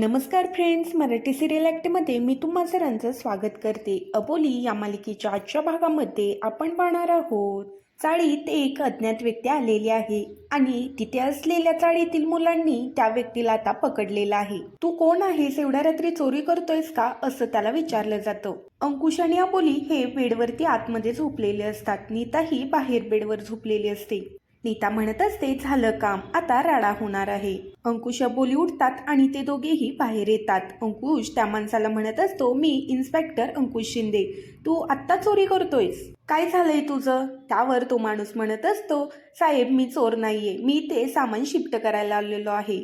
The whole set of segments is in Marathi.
नमस्कार फ्रेंड्स मराठी सिरियल ॲक्टमध्ये मी तुम्हा सरांचं स्वागत करते. अबोली या मालिकेच्या आजच्या भागामध्ये आपण पाहणार आहोत. चाळीत एक अज्ञात व्यक्ती आलेली आहे आणि तिथे असलेल्या चाळीतील मुलांनी त्या व्यक्तीला आता पकडलेला आहे. तू कोण आहेस? एवढ्या रात्री चोरी करतोयस का? असं त्याला विचारलं जातं. अंकुश आणि अबोली हे बेडवरती आतमध्ये झोपलेले असतात. नीताही बाहेर बेडवर झोपलेली असते. नीता म्हणत असते झालं काम. आता राडा होणार आहे. अंकुश बोली उठतात आणि ते दोघेही बाहेर येतात. अंकुश त्या माणसाला म्हणत असतो मी इन्स्पेक्टर अंकुश शिंदे. तू आत्ता चोरी करतोयस. काय झालंय तुझं? त्यावर तो माणूस म्हणत असतो साहेब मी चोर नाहीये. मी ते सामान शिफ्ट करायला आलेलो आहे.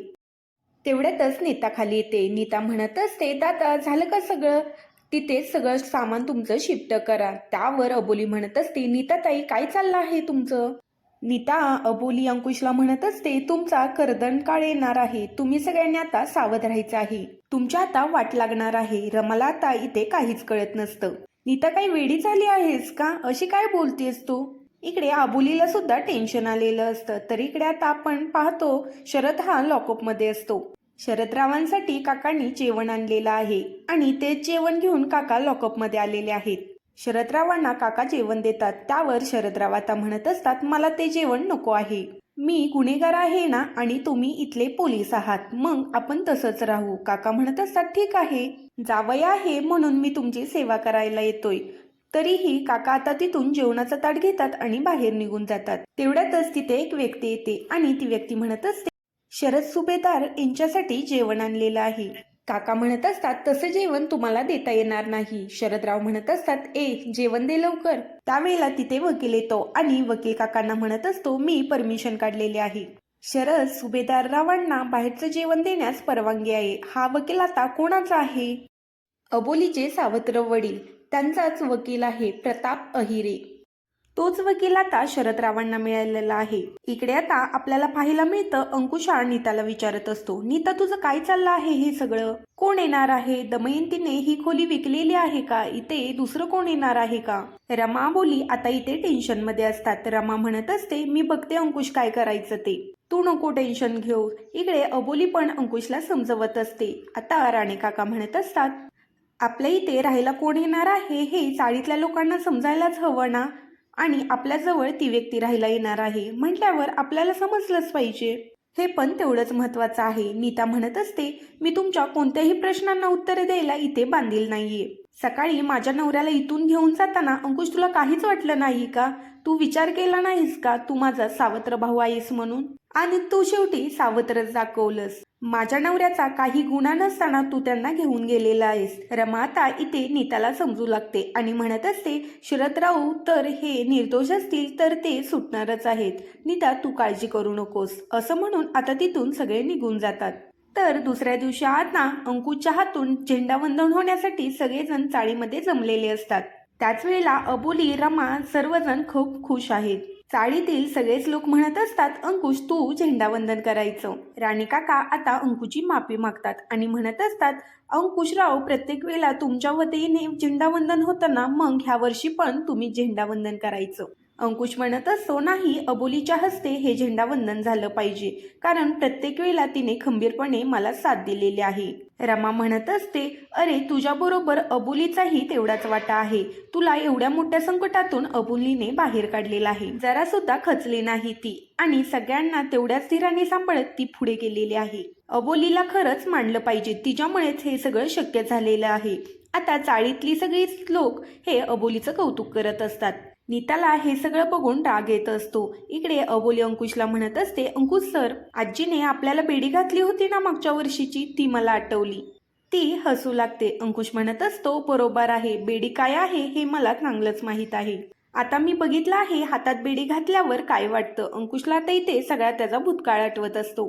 तेवढ्यातच नीता खाली येते. नीता म्हणत असते दादा झालं का सगळं? तिथे सगळं सामान तुमचं शिफ्ट करा. त्यावर अबोली म्हणत असते नीता ताई काय चाललं आहे तुमचं? नीता अबोली अंकुशला म्हणत असते तुमचा कर्दन काळ येणार आहे. तुम्ही सगळ्यांनी आता सावध राहायचं आहे. तुमच्या आता वाट लागणार आहे. रमाला आता इथे काहीच कळत नसतं. नीता काही वेडी झाली आहेस का? अशी काय बोलतेस तू? इकडे आबोलीला सुद्धा टेन्शन आलेलं असतं. तर इकडे आता आपण पाहतो शरद हा लॉकअपमध्ये असतो. शरदरावांसाठी काकांनी जेवण आणलेलं आहे आणि ते जेवण घेऊन काका लॉकअपमध्ये आलेले आहेत. शरदरावांना काका जेवण देतात. त्यावर शरदराव आता म्हणत असतात मला ते जेवण नको आहे. मी गुन्हेगार आहे ना आणि तुम्ही इथले पोलीस आहात. मग आपण तसंच राहू. काका म्हणत असतात ठीक आहे. जावया आहे म्हणून मी तुमची सेवा करायला येतोय. तरीही काका आता तिथून जेवणाचा ताट घेतात आणि बाहेर निघून जातात. तेवढ्यातच तिथे एक व्यक्ती येते आणि ती व्यक्ती म्हणत असते शरद सुभेदार यांच्यासाठी जेवण आणलेलं आहे. काका म्हणत असतात तसं जेवण तुम्हाला देता येणार नाही. शरदराव म्हणत असतात ए जेवण दे लवकर. त्यावेळेला तिथे वकील येतो आणि वकील काकांना म्हणत असतो मी परमिशन काढलेली आहे. शरद सुभेदार रावांना बाहेरचं जेवण देण्यास परवानगी आहे. हा वकील आता कोणाचा आहे? अबोलीचे सावत्र वडील. त्यांचाच वकील आहे प्रताप अहिरे. तोच वकील आता शरदरावांना मिळालेला आहे. इकडे आता आपल्याला पाहायला मिळतं अंकुश हा नीताला विचारत असतो नीता तुझं काय चाललं आहे हे सगळं? कोण येणार आहे? दमयंतीने ही खोली विकलेली आहे का? इथे दुसरं कोण येणार आहे का? रमा बोली आता इथे टेन्शनमध्ये असतात. रमा म्हणत असते मी बघते अंकुश काय करायचं ते. तू नको टेन्शन घेऊ. इकडे अबोली पण अंकुशला समजवत असते. आता राणे काका म्हणत असतात आपल्या इथे राहायला कोण येणार आहे? हे चाळीतल्या लोकांना समजायलाच हवं ना. आणि आपल्याजवळ ती व्यक्ती राहायला येणार आहे. म्हटल्यावर आपल्याला समजलंच पाहिजे. हे पण तेवढंच महत्वाचं आहे. नीता म्हणत असते मी तुमच्या कोणत्याही प्रश्नांना उत्तरे द्यायला इथे बांधील नाहीये. सकाळी माझ्या नवऱ्याला इथून घेऊन जाताना अंकुश तुला काहीच वाटलं नाही का? तू विचार केला नाहीस का? तू माझा सावत्र भाऊ आहेस म्हणून. आणि तू शेवटी सावत्रच दाखवलंस. माझ्या नवऱ्याचा काही गुन्हा नसताना तू त्यांना घेऊन गेलेला आहेस. रमा आता इथे नीताला समजू लागते आणि म्हणत असते शरदराव तर हे निर्दोष असतील तर ते सुटणारच आहेत. नीता तू काळजी करू नकोस. असं म्हणून आता तिथून सगळे निघून जातात. तर दुसऱ्या दिवशी आता अंकुच्या हातून झेंडावंदन होण्यासाठी सगळेजण चाळीमध्ये जमलेले असतात. त्याच वेळेला अबोली रमा सर्वजण खूप खुश आहेत. चाळीतील सगळेच लोक म्हणत असतात अंकुश तू झेंडावंदन करायचं. राणी काका आता अंकुची माफी मागतात आणि म्हणत असतात अंकुशराव प्रत्येक वेळेला तुमच्या वतीने झेंडावंदन होतं ना मग ह्या वर्षी पण तुम्ही झेंडावंदन करायचं. अंकुश म्हणत असतो नाही अबोलीच्या हस्ते हे झेंडावंदन झालं पाहिजे. कारण प्रत्येक वेळेला तिने खंबीरपणे मला साथ दिलेली आहे. रमा म्हणत असते अरे तुझ्याबरोबर अबोलीचाही तेवढाच वाटा आहे. तुला एवढ्या मोठ्या संकटातून अबोलीने बाहेर काढलेला आहे. जरा सुद्धा खचली नाही ती आणि सगळ्यांना तेवढ्याच धीराने सांभाळत ती पुढे गेलेली आहे. अबोलीला खरंच मांडलं पाहिजे. तिच्यामुळेच हे सगळं शक्य झालेलं आहे. आता चाळीतली सगळीच लोक हे अबोलीचं कौतुक करत असतात. नीताला हे सगळं बघून राग येत असतो. इकडे अबोली अंकुशला म्हणत असते अंकुश सर आजीने आपल्याला बेडी घातली होती ना मागच्या वर्षीची? ती मला आठवली. ती हसू लागते. अंकुश म्हणत असतो बरोबर आहे. बेडी काय आहे हे मला चांगलंच माहीत आहे. आता मी बघितलं आहे हातात बेडी घातल्यावर काय वाटतं? अंकुशला तर इथे सगळा त्याचा भूतकाळ आठवत असतो.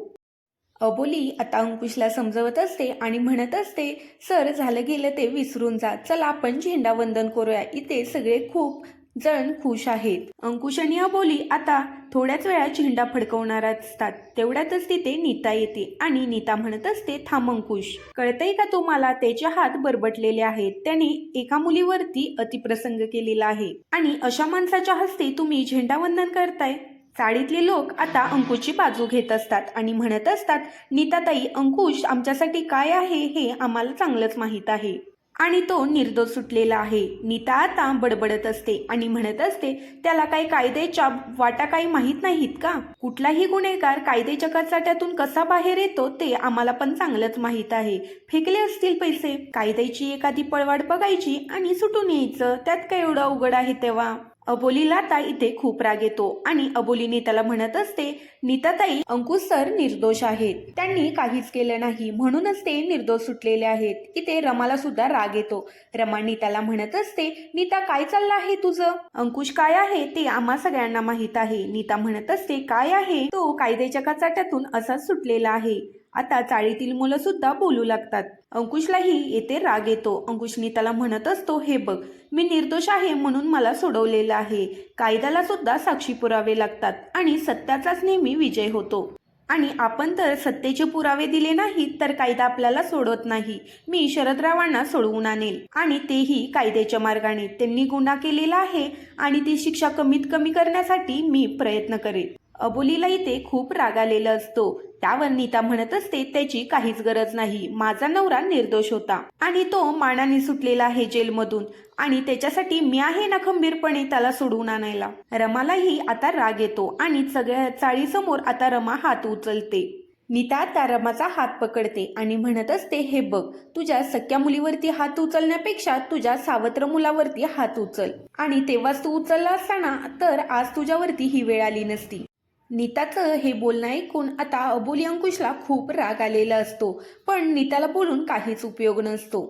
अबोली आता अंकुशला समजवत असते आणि म्हणत असते सर झालं गेलं ते विसरून जा. चला आपण झेंडावंदन करूया. इथे सगळे खूप जण खुश आहेत. अंकुश आणि अबोली आता थोड्याच वेळा झेंडा फडकवणार असतात. तेवढ्यातच तिथे नीता येते आणि नीता म्हणत असते थांब अंकुश. कळतंय का तुम्हाला त्याचे हात बरबटलेले आहेत? त्याने एका मुलीवरती अतिप्रसंग केलेला आहे. आणि अशा माणसाच्या हस्ते तुम्ही झेंडावंदन करताय? चाळीतले लोक आता अंकुशची बाजू घेत असतात आणि म्हणत असतात नीताताई अंकुश आमच्यासाठी काय आहे हे आम्हाला चांगलंच माहीत आहे. आणि तो निर्दोष सुटलेला आहे. नीता आता बडबडत असते आणि म्हणत असते त्याला काही कायद्याच्या वाटा काही माहीत नाहीत का? कुठलाही गुन्हेगार कायद्याच्या कचाट्यातून कसा बाहेर येतो ते आम्हाला पण चांगलंच माहीत आहे. फेकले असतील पैसे. कायद्याची एखादी पळवाट बघायची आणि सुटून यायचं. त्यात काय एवढं अवघड आहे तेव्हा? अबोलीला ताई इथे खूप राग येतो आणि अबोलीने त्याला म्हणत असते नीताताई अंकुश सर निर्दोष आहेत. त्यांनी काहीच केलं नाही. म्हणूनच ते निर्दोष सुटलेले आहेत. इथे रमाला सुद्धा राग येतो. रमा नीताला म्हणत असते नीता काय चाललं आहे तुझं? अंकुश काय आहे ते आम्हा सगळ्यांना माहीत आहे. नीता म्हणत असते काय आहे? तो कायद्याच्या कचाट्यातून असाच सुटलेला आहे. आता चाळीतील मुलं सुद्धा बोलू लागतात. अंकुशलाही येथे राग येतो. अंकुशनी त्याला म्हणत असतो हे बघ मी निर्दोष आहे म्हणून मला सोडवलेलं आहे. कायद्याला सुद्धा साक्षी पुरावे लागतात आणि सत्याचाच नेहमी विजय होतो. आणि आपण तर सत्तेचे पुरावे दिले नाहीत तर कायदा आपल्याला सोडवत नाही. मी शरदरावांना सोडवून आणेल. आणि तेही कायद्याच्या मार्गाने. त्यांनी गुन्हा केलेला आहे आणि ती शिक्षा कमीत कमी करण्यासाठी मी प्रयत्न करेन. अबोलीला इथे खूप राग आलेला असतो. त्यावर नीता म्हणत असते त्याची काहीच गरज नाही. माझा नवरा निर्दोष होता. आणि तो मानाने सुटलेला आहे जेलमधून. आणि त्याच्यासाठी मी आहे ना खंबीरपणे त्याला सोडवून आणायला. रमालाही आता राग येतो आणि सगळ्या चाळीसमोर आता रमा हात उचलते. नीता त्या रमाचा हात पकडते आणि म्हणत असते हे बघ तुझ्या सख्या मुलीवरती हात उचलण्यापेक्षा तुझ्या सावत्र मुलावरती हात उचल. आणि तेव्हाच तू उचलला असताना तर आज तुझ्यावरती ही वेळ आली नसती. नीताचं हे बोलणं ऐकून आता अबोली अंकुशला खूप राग आलेला असतो पण नीताला बोलून काहीच उपयोग नसतो.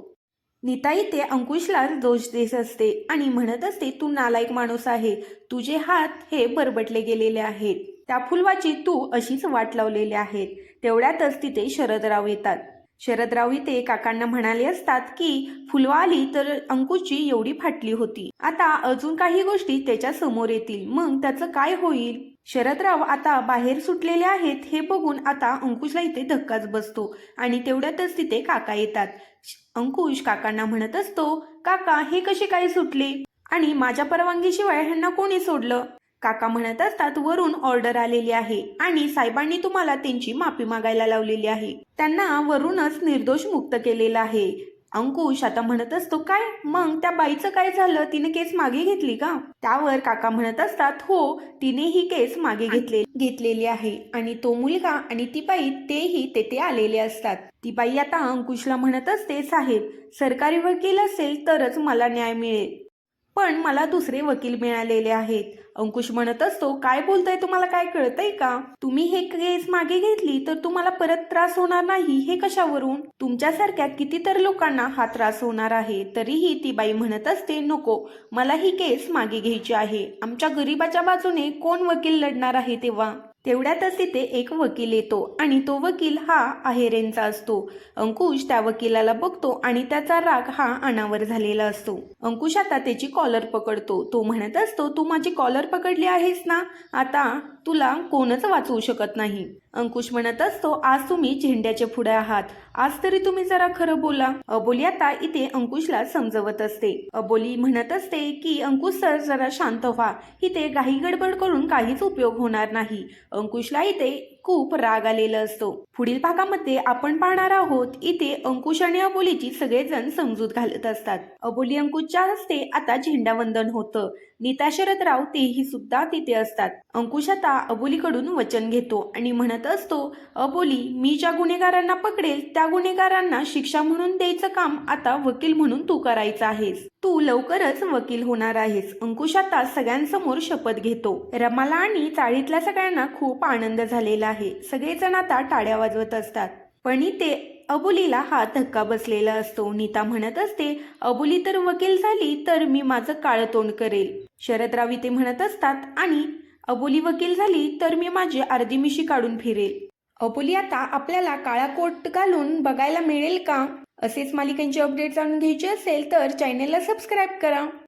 नीता इथे अंकुशला दोष देत असते आणि म्हणत असते तू नालायक माणूस आहे तुझे हात हे बरबटले गेलेले आहेत. त्या फुलवाची तू अशीच वाट लावलेली आहेत. तेवढ्यातच तिथे शरदराव येतात. शरदराव इथे काकांना म्हणाले असतात की फुलवा आली तर अंकुशची एवढी फाटली होती. आता अजून काही गोष्टी त्याच्यासमोर येतील. मग त्याचं काय होईल? शरदराव आता बाहेर सुटलेले आहेत हे बघून आता अंकुशला इथे धक्काच बसतो. आणि तेवढ्यातच तिथे काका येतात. अंकुश काकांना म्हणत असतो काका हे कसे काय सुटले? आणि माझ्या परवानगीशिवाय ह्यांना कोणी सोडलं? काका म्हणत असतात वरून ऑर्डर आलेली आहे आणि साहेबांनी तुम्हाला त्यांची माफी मागायला लावलेली आहे. त्यांना वरूनच निर्दोष मुक्त केलेला आहे. अंकुश आता म्हणत असतो काय? मग त्या बाईचं काय झालं? तिने केस मागे घेतली का? त्यावर काका म्हणत असतात हो तिने ही केस मागे घेतले घेतलेली आहे. आणि तो मुलगा आणि ती बाई तेही तेथे आलेले असतात. ती बाई आता अंकुशला म्हणत असते साहेब सरकारी वकील असेल तरच मला न्याय मिळेल. पण मला दुसरे वकील मिळालेले आहेत. अंकुश म्हणत असतो काय बोलताय तुम्हाला? काय कळतंय का? तुम्ही हे केस मागे घेतली तर तुम्हाला परत त्रास होणार नाही हे कशावरून? तुमच्यासारख्या किती तर लोकांना हा त्रास होणार आहे तरीही ती बाई म्हणत असते नको मला ही केस मागे घ्यायची आहे. आमच्या गरीबाच्या बाजूने कोण वकील लढणार आहे तेव्हा? तेवढ्यातच तिथे एक वकील येतो आणि तो वकील हा आहेरेंचा असतो. अंकुश त्या वकिलाला बघतो आणि त्याचा राग हा अनावर झालेला असतो. अंकुश आता त्याची कॉलर पकडतो. तो म्हणत असतो तू माझी कॉलर पकडली आहेस ना? आता तुला कोणच वाचवू शकत नाही. अंकुश म्हणत असतो आज तुम्ही झेंड्याच्या पुढे आहात. आज तरी तुम्ही जरा खरं बोला. अबोली आता इथे अंकुशला समजवत असते. अबोली म्हणत असते की अंकुश सर जरा शांत व्हा. इथे घाई गडबड करून काहीच उपयोग होणार नाही. अंकुशला इथे खूप राग आलेला असतो. पुढील भागामध्ये आपण पाहणार आहोत इथे अंकुश आणि अबोलीची सगळेजण समजूत घालत असतात. अबोली अंकुशच्या हस्ते आता झेंडावंदन होतं. नीता शरदराव तेही सुद्धा तिथे असतात. अंकुश आता अबोलीकडून वचन घेतो आणि म्हणत असतो अबोली मी ज्या गुन्हेगारांना पकडेल त्या गुन्हेगारांना शिक्षा म्हणून द्यायचं काम आता वकील म्हणून तू करायचं आहेस. तू लवकरच वकील होणार आहेस. अंकुश आता सगळ्यांसमोर शपथ घेतो. रमाला आणि चाळीतल्या सगळ्यांना खूप आनंद झालेला आहे. सगळेजण आता टाळ्या वाजवत असतात. पण इथे अबोलीला हा धक्का बसलेला असतो. नीता म्हणत असते अबोली तर वकील झाली तर मी माझं काळं तोंड करेल. शरदराव इथे म्हणत असतात आणि अबोली वकील झाली तर मी माझी अर्धी मिशी काढून फिरेल. अबोली आता आपल्याला काळा कोट घालून बघायला मिळेल का? असेच मालिकांचे अपडेट जाणून घ्यायचे असेल तर चॅनेलला सबस्क्राईब करा.